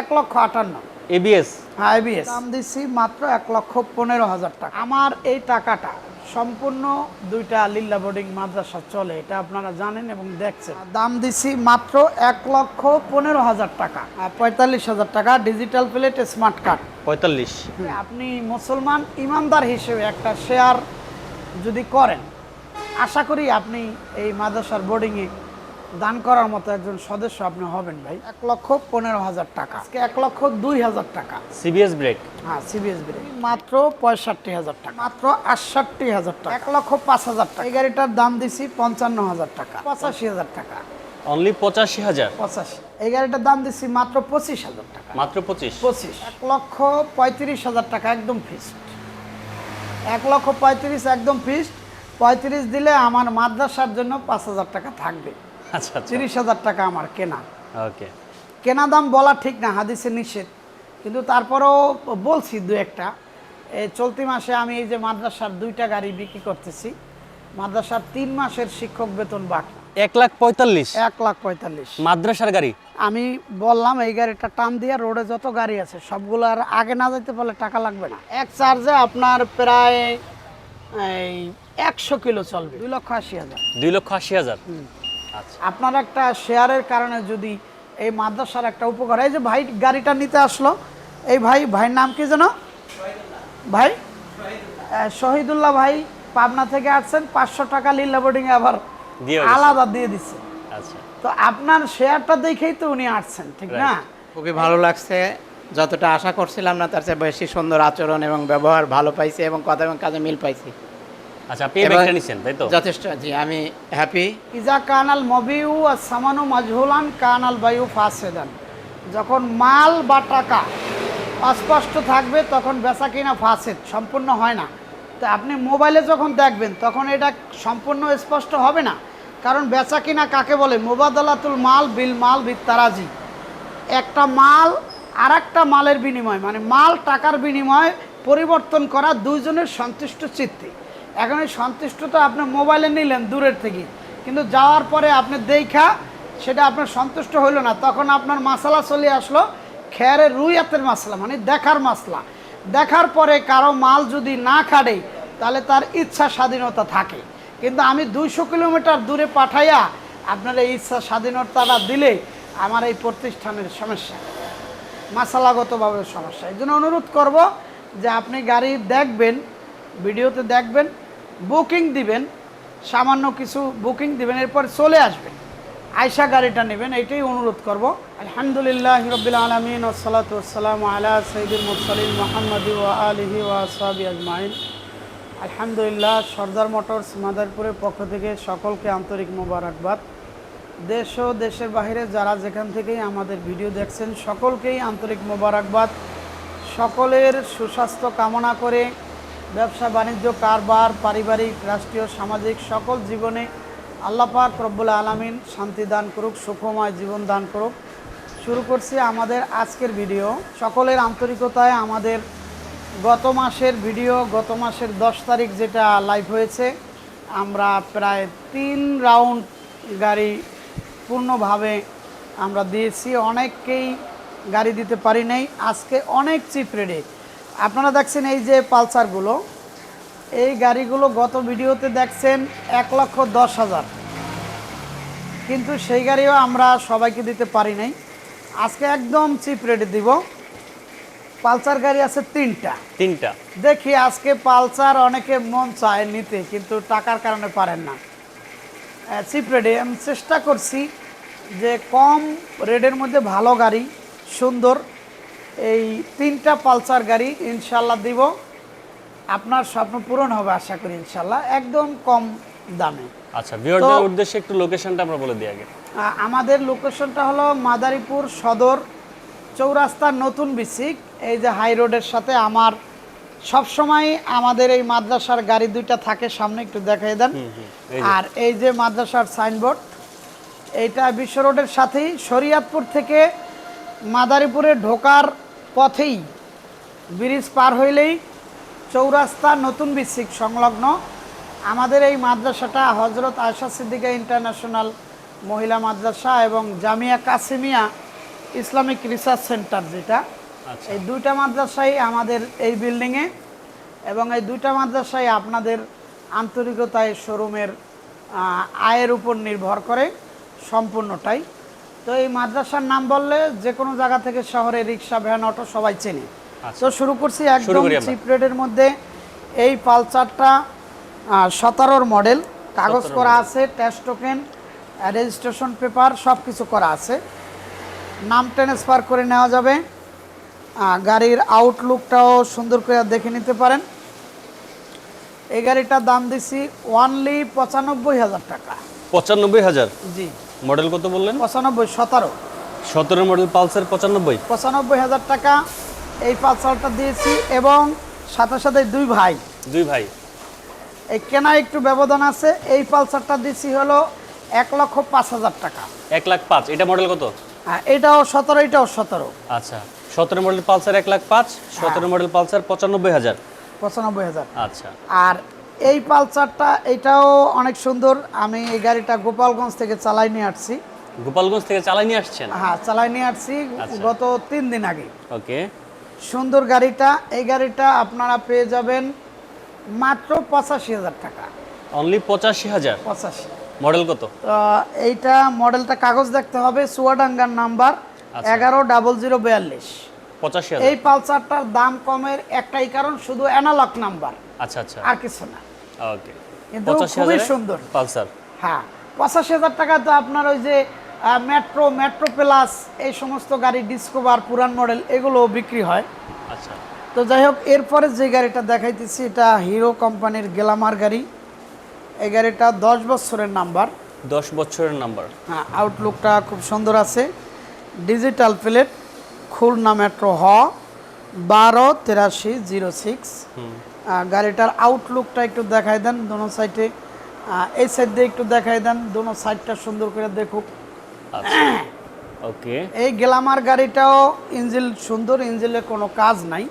এক লক্ষ আটান্ন। এবিএস আইবিএস দাম দিচ্ছি মাত্র এক লক্ষ পনেরো হাজার টাকা। আমার এই টাকাটা সম্পূর্ণ দুইটা লিল্লা বোর্ডিং মাদ্রাসা চলে এটা আপনারা জানেন এবং দেখছেন। দাম দিচ্ছি মাত্র এক লক্ষ পনেরো হাজার টাকা। আর পঁয়তাল্লিশ হাজার টাকা ডিজিটাল প্লেট স্মার্ট কার্ড। পঁয়তাল্লিশ। আপনি মুসলমান ইমানদার হিসেবে একটা শেয়ার যদি করেন আশা করি আপনি এই মাদ্রাসার বোর্ডিংয়ে দান করার মতো একজন সদস্য আপনি হবেন ভাই এক লক্ষ পনেরো হাজার টাকা। আজকে এক লক্ষ দুই হাজার টাকা। সিবিএস ব্রেক হ্যাঁ সিবিএস ব্রেক মাত্র পঁয়ষট্টি হাজার টাকা। মাত্র আটষট্টি হাজার টাকা। এক লক্ষ পাঁচ হাজার টাকা। এই গাড়িটার দাম দিছি পঞ্চান্ন হাজার টাকা। পঁচাশি হাজার টাকা। অনলি পঁচাশি হাজার? পঁচাশি। এই গাড়িটার দাম দিছি মাত্র পঁচিশ হাজার টাকা। মাত্র পঁচিশ? পঁচিশ। এক লক্ষ পঁয়ত্রিশ হাজার টাকা একদম ফিক্সড এক লক্ষ পঁয়ত্রিশ একদম ফিক্সড পঁয়ত্রিশ দিলে আমার মাদ্রাসার জন্য পাঁচ হাজার টাকা থাকবে। আচ্ছা আচ্ছা। তিরিশ হাজার টাকা আমার কেনা। ওকে। কেনা দাম বলা ঠিক না হাদিসে নিষেধ। কিন্তু তারপরেও বলছি দু একটা। এই চলতি মাসে আমি এই যে মাদ্রাসার দুইটা গাড়ি বিক্রি করতেছি। মাদ্রাসার তিন মাসের শিক্ষক বেতন বাকি। এক লাখ পঁয়তাল্লিশ? এক লাখ পঁয়তাল্লিশ। মাদ্রাসার গাড়ি? আমি বললাম এই গাড়িটা টান দিয়ে রোডে যত গাড়ি আছে সবগুলো আর আগে না যেতে পারলে টাকা লাগবে না। এক চার্জে আপনার প্রায় এই একশো কিলো চলবে। দুই লক্ষ আশি হাজার। দুই লক্ষ আশি হাজার। আপনার একটা শেয়ারের কারণে যদি এই মাদ্রাসার একটা উপকার এই যে ভাই গাড়িটা নিতে আসলো এই ভাই ভাইয়ের নাম কি যেন? ভাই? শহীদুল্লাহ ভাই পাবনা থেকে আসছেন পাঁচশো টাকা লিল্লা বোর্ডিং আবার আলাদা দিয়ে দিচ্ছে। আচ্ছা। তো আপনার শেয়ারটা দেখেই তো উনি আসছেন ঠিক না? খুবই ভালো লাগছে যতটা আশা করছিলাম না তার চেয়ে বেশি সুন্দর আচরণ এবং ব্যবহার ভালো পাইছি এবং কথা এবং কাজে মিল পাইছি। আচ্ছা আপনি ব্যাগটা নিছেন তাই তো? যথেষ্ট জি আমি হ্যাপি ইজা কানাল মবিউ আর সামানু মাজহুলান কানাল বায়ু ফাসেদান। যখন মাল বা টাকা অস্পষ্ট থাকবে তখন বেচা কিনা ফাসেদ সম্পূর্ণ হয় না। তো আপনি মোবাইলে যখন দেখবেন তখন এটা সম্পূর্ণ স্পষ্ট হবে না। কারণ বেচা কিনা কাকে বলে? মোবাদলাতুল মাল বিল মাল বিত্তারাজি একটা মাল আর একটা মালের বিনিময় মানে মাল টাকার বিনিময় পরিবর্তন করা দুইজনের সন্তুষ্ট চিত্তে। এখন এই সন্তুষ্টতা আপনি মোবাইলে নিলেন দূরের থেকে। কিন্তু যাওয়ার পরে আপনি দেখা সেটা আপনার সন্তুষ্ট হইল না। তখন আপনার মাসালা চলে আসলো খেয়ারে রুইয়াতের মশলা মানে দেখার মশলা দেখার পরে কারও মাল যদি না খাড়ে তাহলে তার ইচ্ছা স্বাধীনতা থাকে। কিন্তু আমি দুইশো কিলোমিটার দূরে পাঠাইয়া আপনার এই ইচ্ছা স্বাধীনতাটা দিলে আমার এই প্রতিষ্ঠানের সমস্যা, মাসালাগতভাবে সমস্যা। এই জন্য অনুরোধ করব যে আপনি গাড়ি দেখবেন, ভিডিওতে দেখবেন বুকিং দিবেন, সামান্য কিছু বুকিং দিবেন, এরপর চলে আসবেন। আয়সা গাড়িটা নেবেন এইটাই অনুরোধ করব। আলহামদুলিল্লাহ রবিল আলমিন ওসলাত ওসালাম আলা সঈদুল মুরসালিন মোহাম্মদ আলহি ও আসহাবি আজমাইন। আলহামদুলিল্লাহ, সর্দার মোটরস মাদারপুরের পক্ষ থেকে সকলকে আন্তরিক মোবারকবাদ। দেশ ও দেশের বাইরে যারা যেখান থেকেই আমাদের ভিডিও দেখছেন, সকলকেই আন্তরিক মোবারকবাদ। সকলের সুস্বাস্থ্য কামনা করে ব্যবসা, বাণিজ্য, কারবার, পারিবারিক, রাষ্ট্রীয়, সামাজিক সকল জীবনে আল্লাহ পাক রব্বুল আলমিন শান্তি দান করুক, সুখময় জীবন দান করুক। শুরু করছি আমাদের আজকের ভিডিও। সকলের আন্তরিকতায় আমাদের গত মাসের ভিডিও, গত মাসের দশ তারিখ যেটা লাইভ হয়েছে, আমরা প্রায় তিন রাউন্ড গাড়ি পূর্ণভাবে আমরা দিয়েছি। অনেককেই গাড়ি দিতে পারি নাই। আজকে অনেক চিপ রেটে আপনারা দেখছেন এই যে পালসারগুলো এই গাড়িগুলো গত ভিডিওতে দেখছেন এক লক্ষ দশ হাজার। কিন্তু সেই গাড়িও আমরা সবাইকে দিতে পারি নাই। আজকে একদম চিপ রেটে দিব। পালসার গাড়ি আছে তিনটা। তিনটা। দেখি আজকে পালসার অনেকে মন চায় নিতে কিন্তু টাকার কারণে পারেন না। চিপ রেডে আমি চেষ্টা করছি যে কম রেডের মধ্যে ভালো গাড়ি সুন্দর এই তিনটা পালসার গাড়ি ইনশাল্লাহ দিব। আপনার স্বপ্ন পূরণ হবে আশা করি ইনশাল্লাহ একদম কম দামে। আচ্ছা ভিউয়ারদের উদ্দেশ্যে একটু লোকেশনটা আমরা বলে দিই আগে। আমাদের লোকেশনটা হলো মাদারীপুর সদর চৌরাস্তার নতুন বিসিক এই যে হাই রোডের সাথে আমার সবসময় আমাদের এই মাদ্রাসার গাড়ি দুইটা থাকে সামনে একটু দেখাই দেন। আর এই যে মাদ্রাসার সাইনবোর্ড এইটা বিশ্ব রোডের সাথেই শরিয়াতপুর থেকে মাদারীপুরে ঢোকার পথেই ব্রিজ পার হইলেই চৌরাস্তা নতুন বিসিক সংলগ্ন। আমাদের এই মাদ্রাসাটা হজরত আয়সা সিদ্দিকা ইন্টারন্যাশনাল মহিলা মাদ্রাসা এবং Jamia Qasimia Islamic research centre যেটা। আচ্ছা। এই দুইটা মাদ্রাসাই আমাদের এই বিল্ডিংয়ে এবং এই দুইটা মাদ্রাসাই আপনাদের আন্তরিকতায় শোরুমের আয়ের উপর নির্ভর করে সম্পূর্ণটাই। তো এই মাদ্রাসার নাম বললে যে কোনো জায়গা থেকে শহরে রিক্সা ভ্যান অটো সবাই চেনে। আচ্ছা। তো শুরু করছি একদম চিপ রেটের মধ্যে। এই পালসারটা সতেরোর মডেল কাগজ করা আছে টেস্ট টোকেন রেজিস্ট্রেশন পেপার সব কিছু করা আছে। নাম ট্রান্সফার করে নেওয়া যাবে। গাড়ির আউটলুকটাও সুন্দর করে দেখে নিতে পারেন। এই গাড়িটার দাম দিছি ওয়ানলি পঁচানব্বই হাজার টাকা। পঁচানব্বই হাজার? জি। মডেল কত বললেন? পঁচানব্বই সতেরো। সতেরো মডেল পালসার পঁচানব্বই। পঁচানব্বই হাজার টাকা এই পালসারটা দিয়েছি এবং সাথে সাথে দুই ভাই। দুই ভাই। এই কেনা একটু ব্যবধান আছে এই পালসারটা দিচ্ছি হলো এক লক্ষ পাঁচ হাজার টাকা। এক লাখ পাঁচ এটা মডেল কত? আর এটাও সতেরো এটাও সতেরো। আচ্ছা সতেরো মডেল পালসার এক লাখ পাঁচ সতেরো মডেল পালসার পঁচানব্বই হাজার। পঁচানব্বই হাজার। আচ্ছা। আর এই পালসারটা এটাও অনেক সুন্দর। আমি এই গাড়িটা গোপালগঞ্জ থেকে চালাই নিয়ে আসছি। গোপালগঞ্জ থেকে চালাই নিয়ে আসছেন? হ্যাঁ চালাই নিয়ে আসছি আচ্ছা। গত তিন দিন আগে। ওকে। সুন্দর গাড়িটা। এই গাড়িটা আপনারা পেয়ে যাবেন মাত্র পঁচাশি হাজার টাকা। অনলি পঁচাশি হাজার? পঁচাশি। মডেল কত? তো এইটা মডেলটা কাগজ দেখতে হবে সুয়াডাঙ্গার নাম্বার আচ্ছা। এগারো ডাবল জিরো বিয়াল্লিশ। পঁচাশি এই পালসারটার দাম কমের একটাই কারণ শুধু অ্যানালগ নাম্বার আচ্ছা আচ্ছা। আর কিছু না। ওকে কিন্তু খুবই সুন্দর। পালসার হ্যাঁ পঁচাশি হাজার টাকা তো আপনার ওই যে মেট্রো মেট্রো প্লাস এই সমস্ত গাড়ি ডিসকোভার পুরান মডেল এগুলো বিক্রি হয়। আচ্ছা। তো যাই হোক এরপরে যে গাড়িটা দেখাইতেছি এটা হিরো কোম্পানির গ্লামার গাড়ি। এই গাড়িটা দশ বছরের নাম্বার দশ বছরের নাম্বার হ্যাঁ আউটলুকটা খুব সুন্দর আছে। ডিজিটাল প্লেট খুলনা মেট্রো হ বারো তেরাশি জিরো সিক্স। গাড়িটার আউটলুকটা একটু দেখাই দেন দোনো সাইডে এই সাইড দিয়ে একটু দেখাই দেন দোনো সাইডটা সুন্দর করে দেখুক। আচ্ছা। ওকে। এই গ্লামার গাড়িটাও ইঞ্জিল সুন্দর ইঞ্জিলে কোনো কাজ নাই।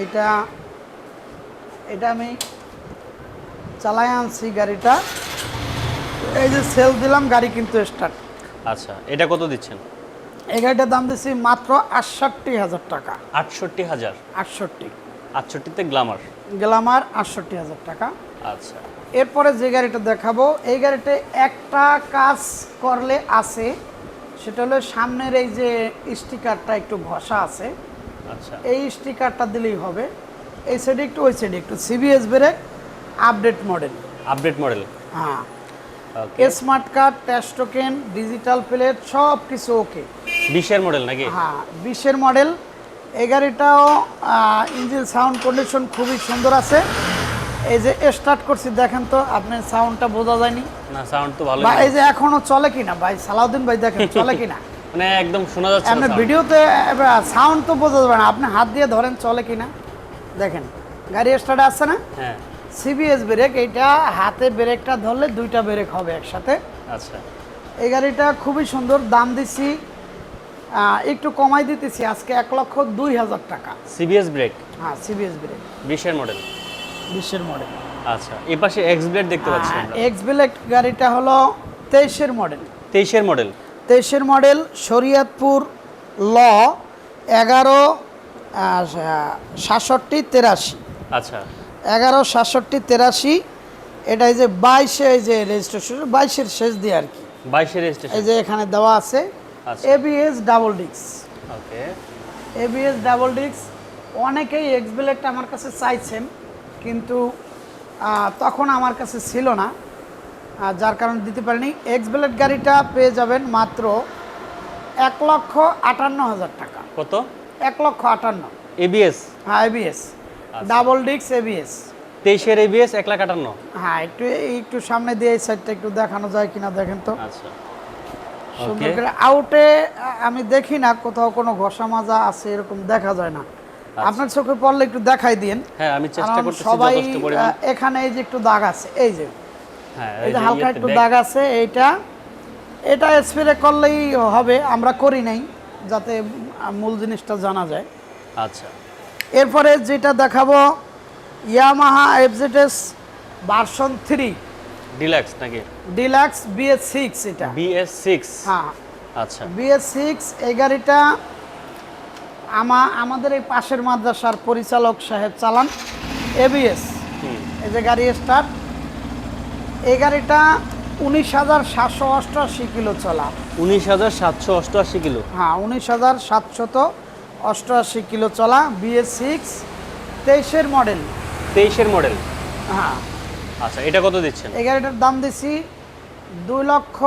এইটা এটা আমি চালাই আনছি গাড়িটা। এই যে সেল দিলাম গাড়ি কিন্তু স্টার্ট আচ্ছা এটা কত দিচ্ছেন? এই গাড়িটার দাম দিচ্ছি মাত্র আটষট্টি হাজার টাকা। আটষট্টি হাজার। আটষট্টি। আটষট্টিতে গ্লামার। গ্লামার আটষট্টি হাজার টাকা। আচ্ছা। এরপরে যে গাড়িটা দেখাবো এই গাড়িতে একটা কাজ করলে আছে সেটা হলো সামনের এই যে স্টিকারটা একটু ঘষা আছে। আচ্ছা। এই স্টিকারটা দিলেই হবে। এই সাইডে একটু ওই সাইডে একটু CBS brake update model. Update model. হ্যাঁ। Okay smart card tax token digital plate সব কিছু ওকে বিশের মডেল নাকি? হ্যাঁ বিশের মডেল। এই গাড়িটাও ইঞ্জিন সাউন্ড কন্ডিশন খুবই সুন্দর আছে। এই যে স্টার্ট করছি দেখেন তো আপনার সাউন্ডটা বোঝা যায়নি। না সাউন্ড তো ভালো বা এই যে এখনও চলে কিনা? ভাই সালাউদ্দিন ভাই দেখেন চলে কিনা? মানে একদম শোনা যাচ্ছে না আপনার ভিডিওতে সাউন্ড তো বোঝা যাবে না। আপনি হাত দিয়ে ধরেন চলে কিনা? দেখেন গাড়ি স্টার্ট আসছে না? হ্যাঁ। সিবিএস ব্রেক এইটা হাতে ব্রেকটা ধরলে দুইটা ব্রেক হবে একসাথে। আচ্ছা। এই গাড়িটা খুবই সুন্দর দাম দিচ্ছি আহ, একটু কমাই দিতেছি আজকে এক লক্ষ দুই হাজার টাকা। সিবিএস ব্রেক হ্যাঁ সিবিএস ব্রেক বিশের মডেল বিশ্বের মডেল আচ্ছা এই পাশে এক্স ব্লেড দেখতে পাচ্ছি এক্স ব্লেক গাড়িটা হলো তেইশের মডেল তেইশের মডেল তেইশের মডেল শরিয়তপুর ল এগারো সাতষট্টি তেরাশি। আচ্ছা। এগারো সাতষট্টি তেরাশি এটা এই যে বাইশে এই যে রেজিস্ট্রেশন বাইশের শেষ দিয়ে আর কি। বাইশের এই যে এখানে দেওয়া আছে। এবিএস ডাবল ডিক্স ওকে। এবিএস ডাবল ডিক্স অনেকেই এক্স ব্লেকটা আমার কাছে চাইছেন কিন্তু তখন আমার কাছে ছিল না যার কারণে দিতে পারিনি। এক্স ব্লেক গাড়িটা পেয়ে যাবেন মাত্র এক লক্ষ আটান্ন হাজার টাকা। কত? এক লক্ষ আটান্ন। এবিএস হ্যাঁ এবিএস। ডাবল ডিক্স এবিএস তেইশের এবিএস এক লাখ আটান্ন। হ্যাঁ একটু একটু সামনে দিয়ে এই সাইডটা একটু দেখানো যায় কিনা দেখেন তো। আচ্ছা। সুন্দর করে আউটে আমি দেখি না কোথাও কোনো ঘষা মাজা আছে এরকম দেখা যায় না। আপনার চোখে পড়লে একটু দেখাই দিন হ্যাঁ আমি চেষ্টা করতেছি সবাই এখানে এই যে একটু দাগ আছে এই যে। হ্যাঁ এই যে হালকা একটু দাগ আছে এইটা। এটা স্প্রে করলেই হবে আমরা করি নাই যাতে মূল জিনিসটা জানা যায়। আচ্ছা। এরপরে যেটা দেখাবো Yamaha FZS version three deluxe নাকি? ডিলাক্স বিএস সিক্স এটা। BS six? হ্যাঁ। আচ্ছা। বিএস সিক্স এই গাড়িটা আমা আমাদের এই পাশের মাদ্রাসার পরিচালক সাহেব চালান এবিএস এই যে গাড়ি স্টার্ট এই গাড়িটা উনিশ হাজার সাতশো অষ্টআশি কিলো চলা। উনিশ হাজার সাতশো অষ্টআশি কিলো? হ্যাঁ উনিশ হাজার সাতশত অষ্টআশি কিলো চলা বিএস সিক্স তেইশের মডেল। তেইশের মডেল? হ্যাঁ। আচ্ছা এটা কত দিচ্ছেন? এই গাড়িটার দাম দিছি দুই লক্ষ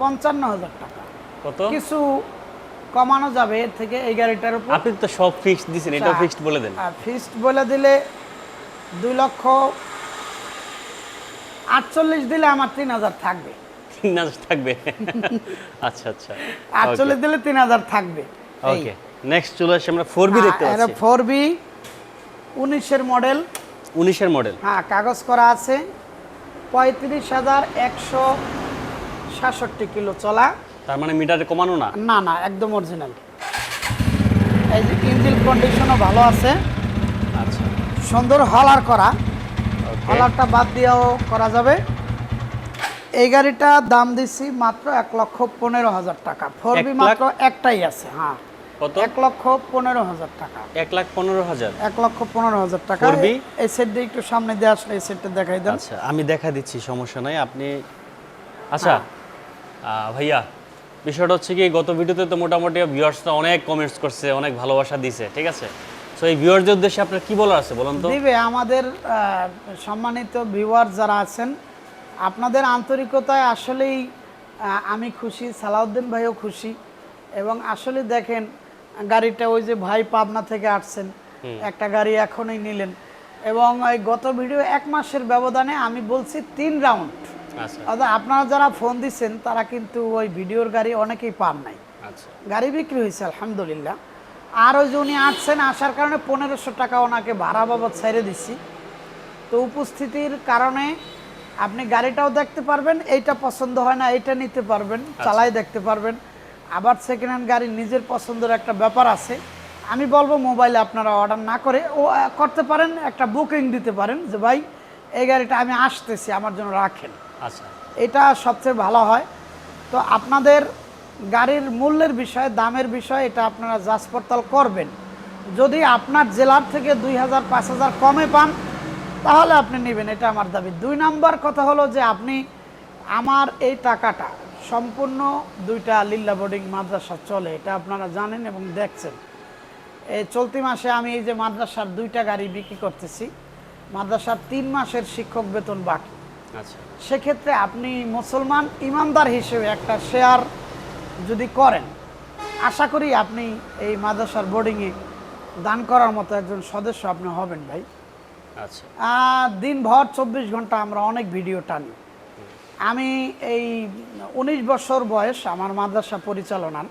পঞ্চান্ন হাজার টাকা। কত? কিছু কমানো যাবে এর থেকে এই গাড়িটার উপর। আপনি তো সব ফিক্সড দিছেন এটা আচ্ছা। ফিক্সড বলে দেন। ফিক্সড বলে দিলে দুই লক্ষ আটচল্লিশ দিলে আমার তিন হাজার থাকবে। তিন হাজার থাকবে? আচ্ছা আচ্ছা। আটচল্লিশ দিলে তিন হাজার থাকবে। ওকে নেক্সট চলে আসি আমরা ফোর বি দেখতে পাচ্ছি। ফোর বি উনিশের মডেল উনিশের মডেল। হ্যাঁ কাগজ করা আছে। পঁয়ত্রিশ হাজার একশো সাতষট্টি কিলো চলা। তার মানে মিটারে কমানো না? না না একদম অরিজিনাল এই যে ইঞ্জিন কন্ডিশনও ভালো আছে। আচ্ছা। সুন্দর হলার করা। হলারটা বাদ দিয়েও করা যাবে। এই গাড়িটা দাম দিছি মাত্র এক লক্ষ পনেরো হাজার টাকা। ফোর বি মাত্র একটাই আছে হ্যাঁ। কত? এক লক্ষ পনেরো হাজার টাকা। এক লাখ পনেরো হাজার। এক লক্ষ পনেরো হাজার টাকা। 4B? এই- এই সেটটা একটু সামনে দিয়ে আসলে এই সেটটা দেখাই দেন। আচ্ছা আমি দেখা দিচ্ছি সমস্যা নাই। আপনি আচ্ছা ভাইয়া বিষয়টা হচ্ছে কি গত ভিডিওতে তো মোটামুটি ভিউয়ার্সরা অনেক কমেন্টস করছে অনেক ভালোবাসা দিছে ঠিক আছে? তো এই ভিউয়ারদের উদ্দেশ্যে আপনার কি বলার আছে বলুন তো? দিবে আমাদের সম্মানিত ভিউয়ার যারা আছেন আপনাদের আন্তরিকতায় আসলেই আমি খুশি সালাউদ্দিন ভাইও খুশি। এবং আসলে দেখেন গাড়িটা ওই যে ভাই পাবনা থেকে আসছেন। একটা গাড়ি এখনই নিলেন। এবং এই গত ভিডিও এক মাসের ব্যবধানে আমি বলছি তিন রাউন্ড। আচ্ছা। আপনারা যারা ফোন দিচ্ছেন তারা কিন্তু ওই ভিডিওর গাড়ি অনেকেই পান নাই। আচ্ছা। গাড়ি বিক্রি হয়েছে আলহামদুলিল্লাহ। আর ওই যে উনি আসছেন আসার কারণে পনেরোশো টাকা ওনাকে ভাড়া বাবদ ছেড়ে দিচ্ছি তো উপস্থিতির কারণে আপনি গাড়িটাও দেখতে পারবেন এইটা পছন্দ হয় না এইটা নিতে পারবেন চালাই দেখতে পারবেন। আবার সেকেন্ড হ্যান্ড গাড়ি নিজের পছন্দের একটা ব্যাপার আছে। আমি বলব মোবাইলে আপনারা অর্ডার না করে ও করতে পারেন একটা বুকিং দিতে পারেন যে ভাই এই গাড়িটা আমি আসতেছি আমার জন্য রাখেন। আচ্ছা। এটা সবচেয়ে ভালো হয়। তো আপনাদের গাড়ির মূল্যের বিষয়ে দামের বিষয়ে এটা আপনারা যাচ পড়তাল করবেন। যদি আপনার জেলার থেকে দুই হাজার পাঁচ হাজার কমে পান তাহলে আপনি নেবেন। এটা আমার দাবি। দুই নাম্বার কথা হলো যে আপনি আমার এই টাকাটা সম্পূর্ণ দুইটা লিল্লা বোর্ডিং মাদ্রাসা চলে এটা আপনারা জানেন এবং দেখছেন। এই চলতি মাসে আমি এই যে মাদ্রাসার দুইটা গাড়ি বিক্রি করতেছি মাদ্রাসার তিন মাসের শিক্ষক বেতন বাকি। আচ্ছা। সেক্ষেত্রে আপনি মুসলমান ইমানদার হিসেবে একটা শেয়ার যদি করেন আশা করি আপনি এই মাদ্রাসার বোর্ডিংয়ে দান করার মতো একজন সদস্য আপনি হবেন ভাই। আচ্ছা। দিনভর চব্বিশ ঘণ্টা আমরা অনেক ভিডিও টানি। আমি এই উনিশ বছর বয়স আমার মাদ্রাসা পরিচালনার।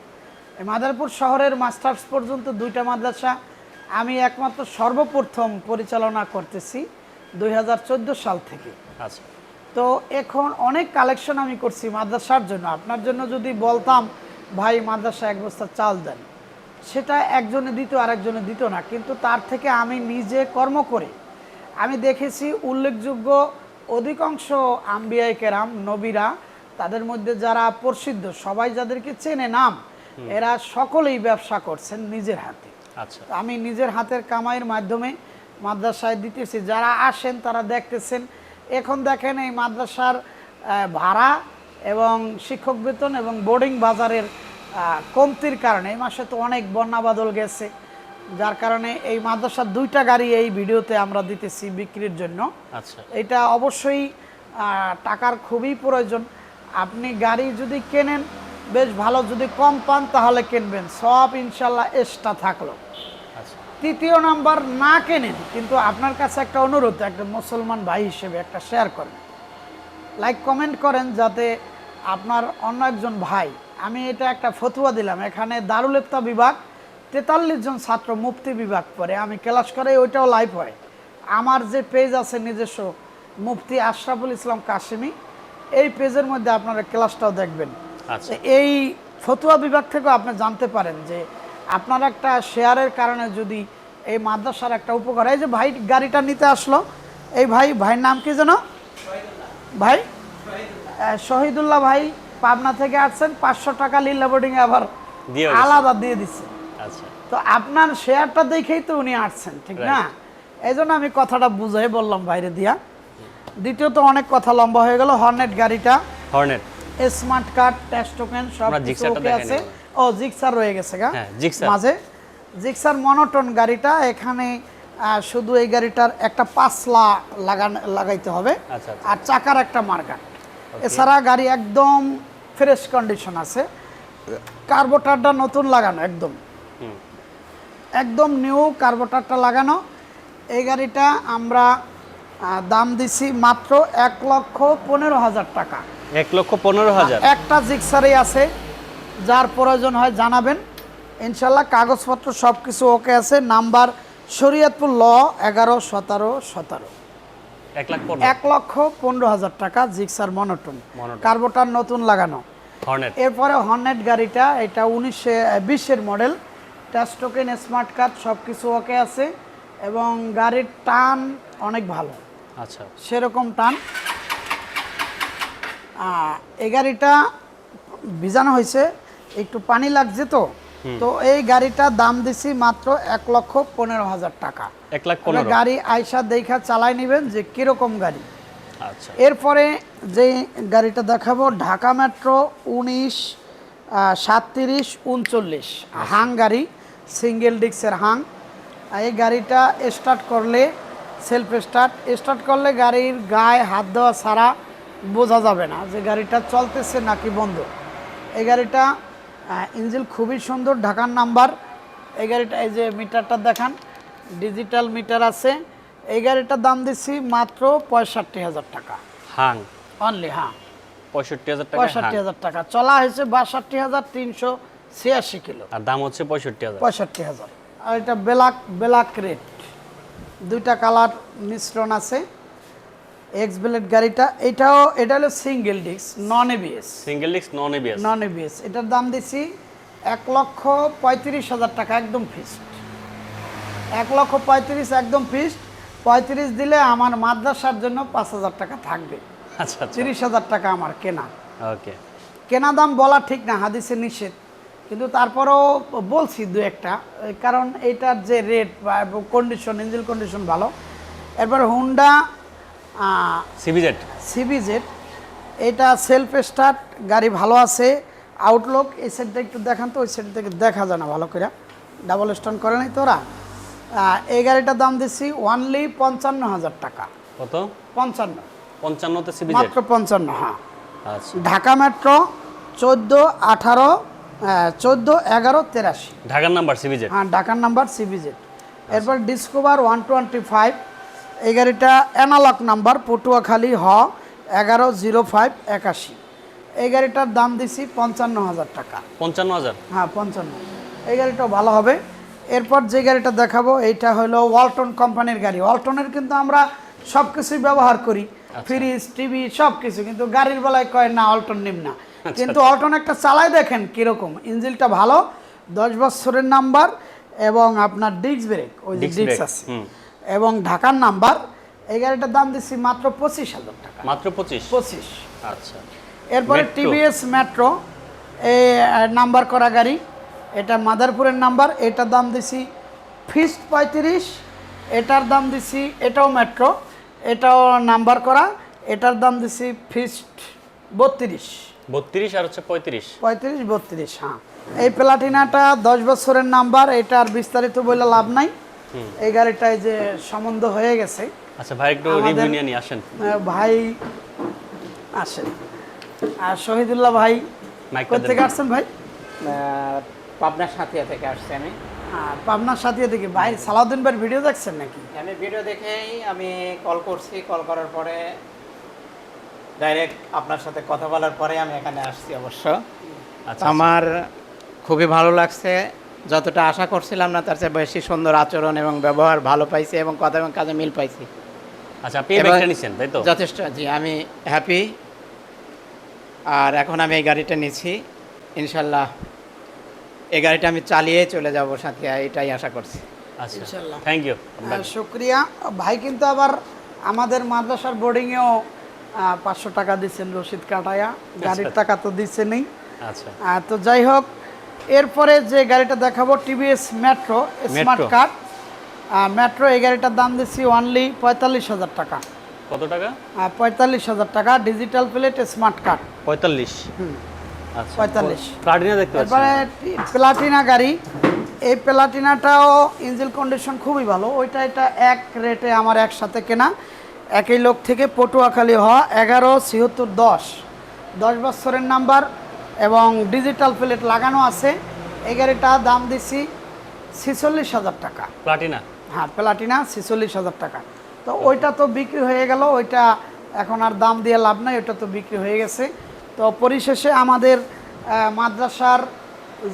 এই মাদারপুর শহরের মাস্টার্স পর্যন্ত দুইটা মাদ্রাসা আমি একমাত্র সর্বপ্রথম পরিচালনা করতেছি দুই হাজার চোদ্দ সাল থেকে। আচ্ছা। তো এখন অনেক কালেকশন আমি করছি মাদ্রাসার জন্য। আপনার জন্য যদি বলতাম ভাই মাদ্রাসা এক বস্তা চাল দেন। সেটা একজনে দিত আরেকজনে দিত না। কিন্তু তার থেকে আমি নিজে কর্ম করে আমি দেখেছি উল্লেখযোগ্য অধিকাংশ আম্বিয়াই কেরাম নবীরা তাদের মধ্যে যারা প্রসিদ্ধ সবাই যাদেরকে চেনে নাম এরা সকলেই ব্যবসা করছেন নিজের হাতে। আচ্ছা। আমি নিজের হাতের কামাইয়ের মাধ্যমে মাদ্রাসায় দিতেছি। যারা আসেন তারা দেখতেছেন এখন দেখেন এই মাদ্রাসার ভাড়া এবং শিক্ষক বেতন এবং বোর্ডিং বাজারের কমতির কারণে এই মাসে তো অনেক বন্যা বাদল গেছে। যার কারণে এই মাদ্রাসার দুইটা গাড়ি এই ভিডিওতে আমরা দিতেছি বিক্রির জন্য। আচ্ছা। এটা অবশ্যই টাকার খুবই প্রয়োজন। আপনি গাড়ি যদি কেনেন বেশ ভালো যদি কম পান তাহলে কিনবেন। সব ইনশাল্লাহ এক্সট্রা থাকল। আচ্ছা। তৃতীয় নাম্বার না কেনেন কিন্তু আপনার কাছে একটা অনুরোধ একটা মুসলমান ভাই হিসেবে একটা শেয়ার করেন। লাইক কমেন্ট করেন যাতে আপনার অন্য একজন ভাই আমি এটা একটা ফতুয়া দিলাম। এখানে দারুল ইফতা বিভাগ তেতাল্লিশ জন ছাত্র মুফতি বিভাগ পড়ে আমি ক্লাস করে ওইটাও লাইভ হয়। আমার যে পেজ আছে নিজস্ব মুফতি আশরাফুল ইসলাম কাশিমি এই পেজের মধ্যে আপনারা ক্লাসটাও দেখবেন। আচ্ছা। এই ফতুয়া বিভাগ থেকেও আপনি জানতে পারেন যে আপনার একটা শেয়ারের কারণে যদি এই মাদ্রাসার একটা উপকার এই যে ভাই গাড়িটা নিতে আসলো এই ভাই ভাইয়ের নাম কি যেন? ভাই? শহীদুল্লাহ ভাই পাবনা থেকে আসছেন পাঁচশো টাকা লীলা বোর্ডিং আবার আলাদা দিয়ে দিচ্ছে। তো আপনার শেয়ারটা দেখেই তো উনি আসছেন ঠিক না? এই আমি কথাটা বুঝাই বললাম বাইরে দিয়া। দ্বিতীয়ত অনেক কথা লম্বা হয়ে গেল হর্নেট গাড়িটা। Hornet smart card test token সব ওকে আছে। ও জিক্সার রয়ে গেছে গা? হ্যাঁ, জিক্সার। মাঝে। জিক্সার মনোটন গাড়িটা এখানে শুধু এই গাড়িটার একটা পাসলা লাগান লাগাইতে হবে। আচ্ছা, আচ্ছা। আর চাকার একটা মার্কার এছাড়া গাড়ি একদম ফ্রেশ কন্ডিশন আছে। কার্বোটারটা নতুন লাগানো একদম। একদম নিউ কার্বোটারটা লাগানো। এই গাড়িটা আমরা দাম দিছি মাত্র এক লক্ষ পনেরো হাজার টাকা। এক লক্ষ পনেরো হাজার? একটা জিক্সারই আছে যার প্রয়োজন হয় জানাবেন। ইনশাল্লাহ কাগজপত্র সব কিছু ওকে আছে। নাম্বার শরীয়তপুর ল এগারো সতেরো সতেরো। এক লক্ষ পনেরো হাজার টাকা জিক্সার মনোটন। কার্বোটার নতুন লাগানো। এরপরে হর্নেট গাড়িটা এটা উনিশে বিশের মডেল টাচটোকেন স্মার্ট কার্ড সব কিছু ওকে আছে। এবং গাড়ির টান অনেক ভালো। আচ্ছা। সেরকম টান। এই গাড়িটা ভিজানো হয়েছে। একটু পানি লাগছে তো। তো এই গাড়িটা দাম দিছি মাত্র এক লক্ষ পনেরো হাজার টাকা। এক লাখ গাড়ি আইসা দেখা চালাই নেবেন যে কীরকম গাড়ি। আচ্ছা। এরপরে যে গাড়িটা দেখাবো ঢাকা মেট্রো উনিশ সাতত্রিশ উনচল্লিশ। হাং গাড়ি সিঙ্গেল ডিক্সের হাং। এই গাড়িটা স্টার্ট করলে সেলফ স্টার্ট স্টার্ট করলে গাড়ির গায়ে হাত দেওয়া ছাড়া বোঝা যাবে না যে গাড়িটা চলতেছে নাকি বন্ধ। এই গাড়িটা ইঞ্জিন খুবই সুন্দর ঢাকার নাম্বার। এই গাড়িটা এই যে মিটারটা দেখান ডিজিটাল মিটার আছে। এই গাড়িটার দাম দিচ্ছি মাত্র পঁয়ষট্টি হাজার টাকা। হাং। অনলি হ্যাঁ পঁয়ষট্টি হাজার টাকা পঁয়ষট্টি হাজার টাকা। চলা হয়েছে বাষট্টি হাজার তিনশো ছিয়াশি কিলো। আর দাম হচ্ছে পঁয়ষট্টি হাজার। পঁয়ষট্টি হাজার। আর এটা ব্ল্যাক ব্ল্যাক রেড। দুইটা কালার মিশ্রণ আছে। এক্স ব্লেড গাড়িটা এটাও এটা হলো single disc non ABS single disc non ABS non ABS এটার দাম দিছি এক লক্ষ পঁয়ত্রিশ হাজার টাকা একদম ফিক্সড এক লক্ষ পঁয়ত্রিশ একদম ফিক্সড পঁয়ত্রিশ দিলে আমার মাদ্রাসার জন্য পাঁচ হাজার টাকা থাকবে। আচ্ছা আচ্ছা। তিরিশ হাজার টাকা আমার কেনা। ওকে। কেনা দাম বলা ঠিক না হাদিসে নিষেধ। কিন্তু তারপরেও বলছি দু একটা কারণ এইটার যে রেট বা কন্ডিশন ইঞ্জিন কন্ডিশন ভালো। এরপর হুন্ডা সিবিজেড সিবিজেড এটা সেলফ স্টার্ট গাড়ি ভালো আছে। আউটলুক এই সাইডটা একটু দেখান তো ওই সাইড থেকে দেখা যায় না ভালো করে। ডাবল স্ট্যান্ড করে নাই তোরা? এই গাড়িটার দাম দিচ্ছি ওয়ানলি পঞ্চান্ন হাজার টাকা। কত? পঞ্চান্ন। পঞ্চান্নতে মাত্র পঞ্চান্ন হ্যাঁ। আচ্ছা। ঢাকা মেট্রো চোদ্দ আঠারো চোদ্দ এগারো তেরাশি। ঢাকার নাম্বার সিবিজেড হ্যাঁ ঢাকার নাম্বার সিবিজেড এরপর ডিসকভার ওয়ান টোয়েন্টি ফাইভ এই গাড়িটা অ্যানালগ নাম্বার পটুয়াখালী হ এগারো জিরো ফাইভ একাশি। এই গাড়িটার দাম দিছি পঞ্চান্ন হাজার টাকা। পঞ্চান্ন হাজার? হ্যাঁ পঞ্চান্ন। এই গাড়িটাও ভালো হবে। এরপর যে গাড়িটা দেখাবো এইটা হলো ওয়ালটন কোম্পানির গাড়ি। ওয়ালটনের কিন্তু আমরা সব কিছুই ব্যবহার করি। ফ্রিজ টিভি সব কিছু কিন্তু গাড়ির বেলায় কয় না অল্টন নিম না। কিন্তু অল্টন একটা চালাই দেখেন কীরকম। ইঞ্জিলটা ভালো দশ বছরের নাম্বার এবং আপনার ডিস্ক ব্রেক ওই যে ডিস্ক আছে। এবং ঢাকার নাম্বার এই গাড়িটার দাম দিচ্ছি মাত্র পঁচিশ হাজার টাকা। মাত্র পঁচিশ? পঁচিশ। আচ্ছা। এরপরে টিভিএস মেট্রো এই নাম্বার করা গাড়ি এটা মাদারপুরের নাম্বার এটার দাম দিছি ফিস্ট পঁয়ত্রিশ এটার দাম দিছি এটাও মেট্রো এটাও নাম্বার করা এটার দাম দিছি ফিস্ট বত্রিশ। বত্রিশ আর হচ্ছে পঁয়ত্রিশ। পঁয়ত্রিশ বত্রিশ হ্যাঁ। এই প্লাটিনাটা দশ বছরের নাম্বার এটার বিস্তারিত বলে লাভ নাই। এই গাড়িটায় যে সম্বন্ধ হয়ে গেছে। আচ্ছা ভাই একটু রিভিউ নিয়ে নিয়ে আসেন। ভাই আসেন। আর শহীদুল্লাহ ভাই কোথেকে দেন। আসছেন ভাই? আহ, পাবনার সাথিয়া থেকে আসছি আমি। আহ, পাবনার সাথে থেকে। ভাই সালাউদ্দিন ভাইয়ের ভিডিও দেখছেন নাকি? আমি ভিডিও দেখেই আমি কল করছি কল করার পরে ডাইরেক্ট আপনার সাথে কথা বলার পরে আমি এখানে আসছি অবশ্য। আচ্ছা আমার খুবই ভালো লাগছে যতটা আশা করছিলাম না তার চেয়ে বেশি সুন্দর আচরণ এবং ব্যবহার ভালো পাইছি এবং কথা এবং কাজে মিল পাইছি। আচ্ছা আপনি ব্যাগটা নিছেন তাই তো? যথেষ্ট জি আমি হ্যাপি আর এখন আমি এই গাড়িটা নিচ্ছি। ইনশাল্লাহ এই গাড়িটা আমি চালিয়ে চলে যাব সাথে এটাই আশা করছি। আচ্ছা ইনশাল্লাহ। থ্যাংক ইউ শুক্রিয়া। ভাই কিন্তু আবার আমাদের মাদ্রাসার বোর্ডিংয়েও পাঁচশো টাকা দিচ্ছেন রসিদ কাটায়া। গাড়ির আচ্ছা। টাকা তো দিচ্ছে নেই আচ্ছা তো যাই হোক এরপরে যে গাড়িটা দেখাবো TVS Metro smart. Card Metro এই গাড়িটার দাম দিচ্ছি অনলি পঁয়তাল্লিশ হাজার টাকা। কত টাকা? পঁয়তাল্লিশ হাজার টাকা ডিজিটাল প্লেট স্মার্ট কার্ড পঁয়তাল্লিশ। আচ্ছা। 45 প্লাটিনা দেখতে পাচ্ছি। এরপরে প্লাটিনা গাড়ি। এই প্লাটিনাটাও ইঞ্জিন কন্ডিশন খুবই ভালো। ওইটা এটা এক রেটে আমার একসাথে কেনা। একই লোক থেকে পটুয়াখালী হওয়া এগারো ছিহত্তর দশ। দশ বছরের নাম্বার এবং ডিজিটাল প্লেট লাগানো আছে। এই গাড়িটা দাম দিছি ছিচল্লিশ হাজার টাকা। প্লাটিনা? হ্যাঁ প্লাটিনা ছিচল্লিশ হাজার টাকা। তো ওইটা তো বিক্রি হয়ে গেল ওইটা এখন আর দাম দিয়ে লাভ নাই ওইটা তো বিক্রি হয়ে গেছে। তো পরিশেষে আমাদের মাদ্রাসার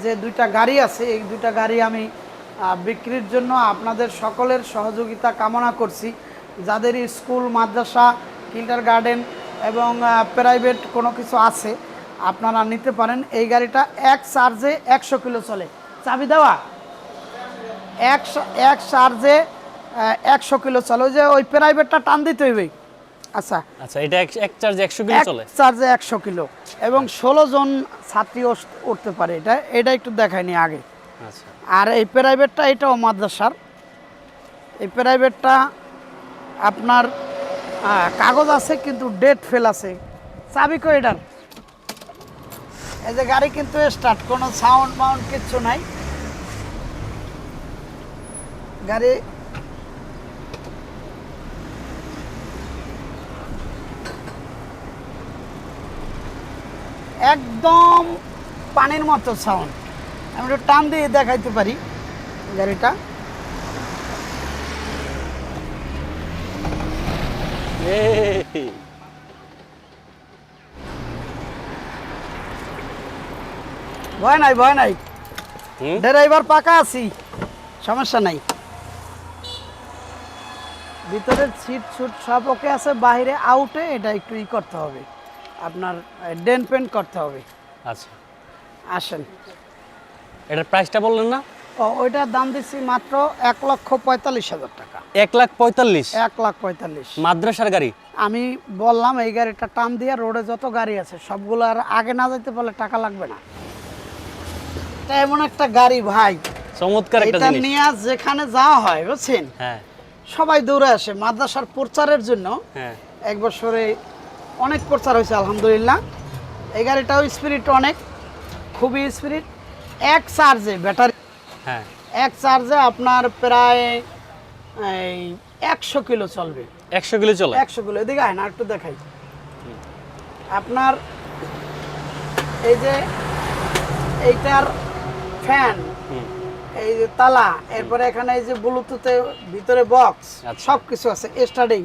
যে দুইটা গাড়ি আছে এই দুইটা গাড়ি আমি বিক্রির জন্য আপনাদের সকলের সহযোগিতা কামনা করছি। যাদের স্কুল মাদ্রাসা কিন্ডার গার্ডেন এবং প্রাইভেট কোনো কিছু আছে আপনারা নিতে পারেন। এই গাড়িটা এক চার্জে একশো কিলো চলে। চাবি দেওয়া? এক স- এক চার্জে একশো কিলো চলে। ওই যে ওই প্রাইভেটটা টান দিতে হইবে। আচ্ছা। আচ্ছা এটা এক- চার্জে একশো কিলো চলে? চার্জে একশো কিলো। এবং ষোলো জন ছাত্রী উঠতে পারে। এটা এটা একটু দেখায়নি আগে। আচ্ছা। আর এই প্রাইভেটটা এটাও মাদ্রাসার। এই প্রাইভেটটা আপনার কাগজ আছে কিন্তু ডেট ফেল আছে। চাবি কো এটার? এই যে গাড়ি কিন্তু স্টার্ট কোনো সাউন্ড মাউন্ড কিচ্ছু নাই। গাড়ি একদম পানির মতো সাউন্ড আমি একটু টান দিয়ে দেখাইতে পারি গাড়িটা। ভয় নাই ভয় নাই। ড্রাইভার পাকা আছি সমস্যা নাই। ভিতরের সিট সুট সব ওকে আছে বাইরে আউটে এটা একটু ই করতে হবে। আপনার ডেন পেন্ট করতে হবে। আচ্ছা। আসেন। এটার প্রাইসটা বললেন না? ও ওইটার দাম দিচ্ছি মাত্র এক লক্ষ পঁয়তাল্লিশ হাজার টাকা। এক লাখ পঁয়তাল্লিশ। এক লাখ পঁয়তাল্লিশ। মাদ্রাসার গাড়ি? আমি বললাম এই গাড়িটা টান দিয়ে রোডে যত গাড়ি আছে সবগুলো আর আগে না যেতে পারলে টাকা লাগবে না। এটা এমন একটা গাড়ি ভাই। চমৎকার একটা এটা জিনিস। নিয়ে যেখানে যাওয়া হয় বুঝছেন? হ্যাঁ। সবাই দৌড়ে আসে মাদ্রাসার প্রচারের জন্য। হ্যাঁ। এক বছরে অনেক প্রচার হয়েছে আলহামদুলিল্লাহ। এই গাড়িটাও স্পিরিট অনেক খুবই স্পিরিট। এক চার্জে ব্যাটারি। হ্যাঁ। এক চার্জে আপনার প্রায় এই একশো কিলো চলবে। একশো কিলো চলে? একশো কিলো। এদিকে আয় না একটু দেখাই। আপনার এই যে এইটার ফ্যান এই যে তালা এরপরে এখানে এই যে ব্লুটুথে ভিতরে বক্স আচ্ছা। সব কিছু আছে স্টার্টিং।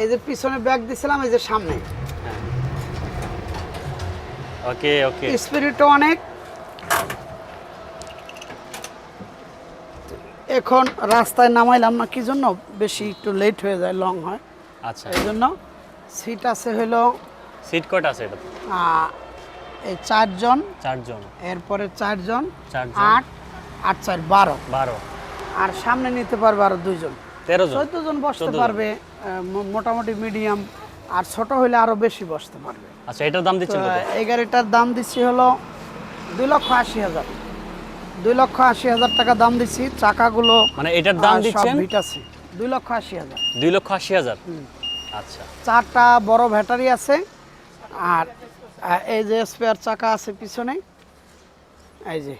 এই যে পিছনে ব্যাগ দিছিলাম এই যে সামনে। ওকে ওকে। স্পিরিটও অনেক। এখন রাস্তায় নামাইলাম না কি জন্য? বেশি একটু লেট হয়ে যায় লং হয়। আচ্ছা। এই জন্য সিট আছে হলো সিট কয়টা আছে এটা? এই চারজন। চারজন। এরপরে চারজন। চারজন। আট আট চার বারো। বারো। আর সামনে নিতে পারবে আরও দুইজন। তেরো জন। চোদ্দ জন বসতে পারবে মোটামুটি মিডিয়াম আর ছোট হইলে আরও বেশি বসতে পারবে। আচ্ছা এটার দাম কত? এই গাড়িটার দাম দিচ্ছি হলো দুই লক্ষ আশি হাজার। দুই লক্ষ আশি হাজার টাকা দাম দিচ্ছি চাকাগুলো মানে এটার দাম দিচ্ছেন? ভিট আছে। দুই লক্ষ আশি হাজার। দুই লক্ষ আশি হাজার? আচ্ছা। চারটা বড় ব্যাটারি আছে আর এই যে স্পেয়ার চাকা আছে পিছনে এই যে।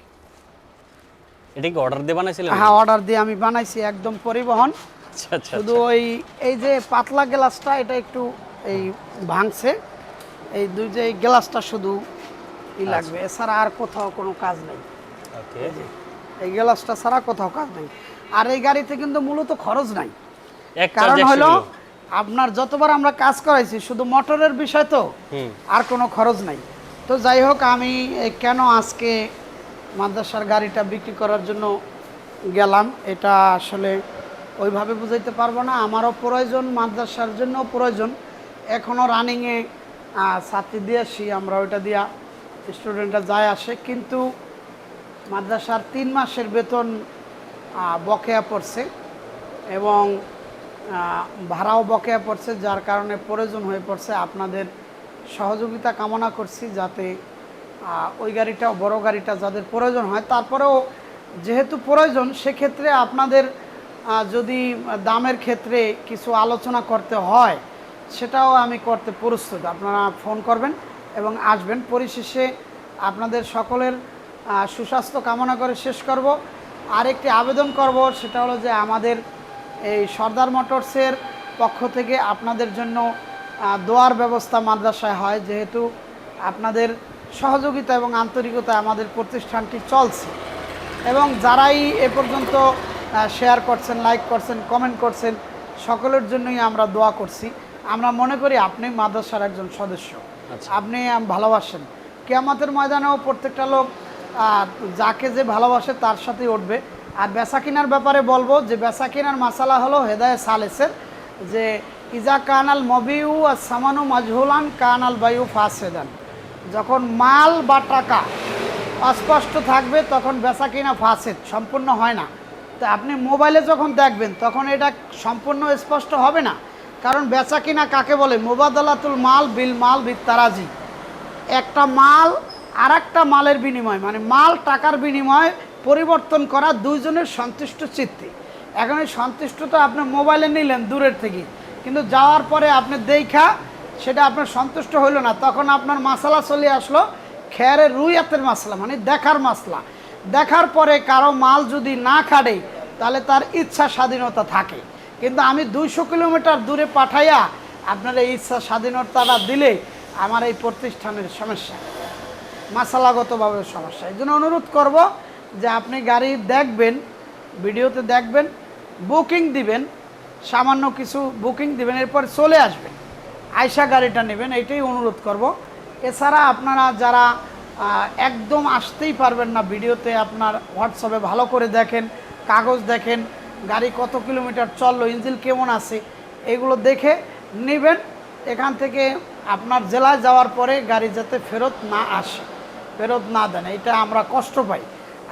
এটা কি অর্ডার দিয়ে বানাইছিলেন? হ্যাঁ অর্ডার দিয়ে আমি বানাইছি একদম পরিবহন। আচ্ছা আচ্ছা শুধু ওই এই যে পাতলা গ্লাসটা এটা একটু এই ভাঙছে। এই দুই যে গ্লাসটা শুধু ই লাগবে এছাড়া আর কোথাও কোনো কাজ নেই। এই গ্লাসটা ছাড়া কোথাও কাজ নেই। আর এই গাড়িতে কিন্তু মূলত খরচ নাই। কারণ হলো আপনার যতবার আমরা কাজ করাইছি শুধু মোটরের বিষয় তো আর কোনো খরচ নাই। তো যাই হোক আমি কেন আজকে মাদ্রাসার গাড়িটা বিক্রি করার জন্য গেলাম এটা আসলে ওইভাবে বুঝাইতে পারব না। আমারও প্রয়োজন মাদ্রাসার জন্য প্রয়োজন। এখনও রানিংয়ে ছাত্রী দিয়ে আসি আমরা ওইটা দিয়া স্টুডেন্টরা যায় আসে। কিন্তু মাদ্রাসার তিন মাসের বেতন বকেয়া পড়ছে এবং ভাড়াও বকেয়া পড়ছে, যার কারণে প্রয়োজন হয়ে পড়ছে। আপনাদের সহযোগিতা কামনা করছি যাতে ওই গাড়িটাও বড় গাড়িটা যাদের প্রয়োজন হয়, তারপরেও যেহেতু প্রয়োজন, সেক্ষেত্রে আপনাদের যদি দামের ক্ষেত্রে কিছু আলোচনা করতে হয়, সেটাও আমি করতে প্রস্তুত। আপনারা ফোন করবেন এবং আসবেন। পরিশেষে আপনাদের সকলের সুস্বাস্থ্য কামনা করে শেষ করব। আরেকটি আবেদন করব সেটা হলো যে আমাদের এই সর্দার মোটরসের পক্ষ থেকে আপনাদের জন্য দোয়ার ব্যবস্থা মাদ্রাসায় হয় যেহেতু আপনাদের সহযোগিতা এবং আন্তরিকতা আমাদের প্রতিষ্ঠানটি চলছে। এবং যারাই এ পর্যন্ত শেয়ার করছেন লাইক করছেন কমেন্ট করছেন সকলের জন্যই আমরা দোয়া করছি। আমরা মনে করি আপনি মাদ্রাসার একজন সদস্য। আচ্ছা। আপনি ভালোবাসেন। কেয়ামতের ময়দানেও প্রত্যেকটা লোক যাকে যে ভালোবাসে তার সাথেই উঠবে। আর বেচা কেনার ব্যাপারে বলব যে, বেচা কেনার মাসালা হলো হেদায় সালেসের যে, ইজা কানাল মবিউ আর সামানু মাজহুলান কানাল বায়ু ফাসেদান। যখন মাল বা টাকা অস্পষ্ট থাকবে, তখন বেচা কিনা ফাসেদ, সম্পূর্ণ হয় না। তো আপনি মোবাইলে যখন দেখবেন, তখন এটা সম্পূর্ণ স্পষ্ট হবে না। কারণ বেচা কিনা কাকে বলে? মোবাদলাতুল মাল বিল মাল বিল তারাজি একটা মাল আর একটা মালের বিনিময় মানে মাল টাকার বিনিময় পরিবর্তন করা দুইজনের সন্তুষ্ট চিত্তে। এখন এই সন্তুষ্টতা আপনি মোবাইলে নিলেন দূরের থেকে, কিন্তু যাওয়ার পরে আপনি দেখা সেটা আপনার সন্তুষ্ট হইল না, তখন আপনার মাসালা চলে আসলো খেয়ারের রুইয়াতের মাসলা মানে দেখার মাসলা। দেখার পরে কারও মাল যদি না কাটে তাহলে তার ইচ্ছা স্বাধীনতা থাকে। কিন্তু আমি দুইশো কিলোমিটার দূরে পাঠাইয়া আপনার এই ইচ্ছা স্বাধীনতাটা দিলে আমার এই প্রতিষ্ঠানের সমস্যা। মাসালাগতভাবে সমস্যা। এই জন্য অনুরোধ করব যে আপনি গাড়ি দেখবেন, ভিডিওতে দেখবেন, বুকিং দিবেন, সামান্য কিছু বুকিং দিবেন, এরপর চলে আসবেন। আয়সা গাড়িটা নেবেন, এইটাই অনুরোধ করব। এছাড়া আপনারা যারা একদম আসতেই পারবেন না ভিডিওতে, আপনার হোয়াটসঅ্যাপে ভালো করে দেখেন, কাগজ দেখেন, গাড়ি কত কিলোমিটার চলল, ইঞ্জিন কেমন আছে, এগুলো দেখে নেবেন। এখান থেকে আপনার জেলায় যাওয়ার পরে গাড়ি যাতে ফেরত না আসে। ফেরত না দেন, এটা আমরা কষ্ট পাই।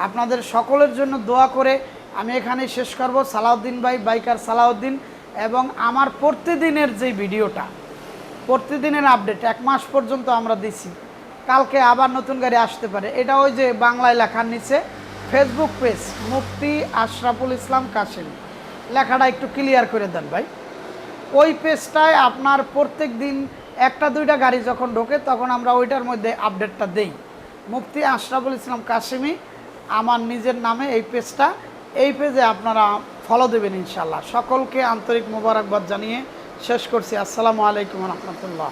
আপনাদের সকলের জন্য দোয়া করে আমি এখানেই শেষ করব। সালাউদ্দিন ভাই, বাইকার সালাউদ্দিন এবং আমার প্রতিদিনের যে ভিডিওটা, প্রতিদিনের আপডেট, এক মাস পর্যন্ত আমরা দিছি। কালকে আবার নতুন গাড়ি আসতে পারে। এটা ওই যে বাংলায় লেখার নিচে ফেসবুক পেজ, মুফতি আশরাফুল ইসলাম কাশিম। লেখাটা একটু ক্লিয়ার করে দেন ভাই। ওই পেজটায় আপনার প্রত্যেক দিন একটা দুইটা গাড়ি যখন ঢোকে, তখন আমরা ওইটার মধ্যে আপডেটটা দেই। মুফতি আশরাফুল ইসলাম কাশিমি আমার নিজের নামে এই পেজটা, এই পেজে আপনারা ফলো দেবেন ইনশাল্লাহ সকলকে আন্তরিক মোবারকবাদ জানিয়ে শেষ করছি। আসসালামু আলাইকুম রহমতুল্লাহ।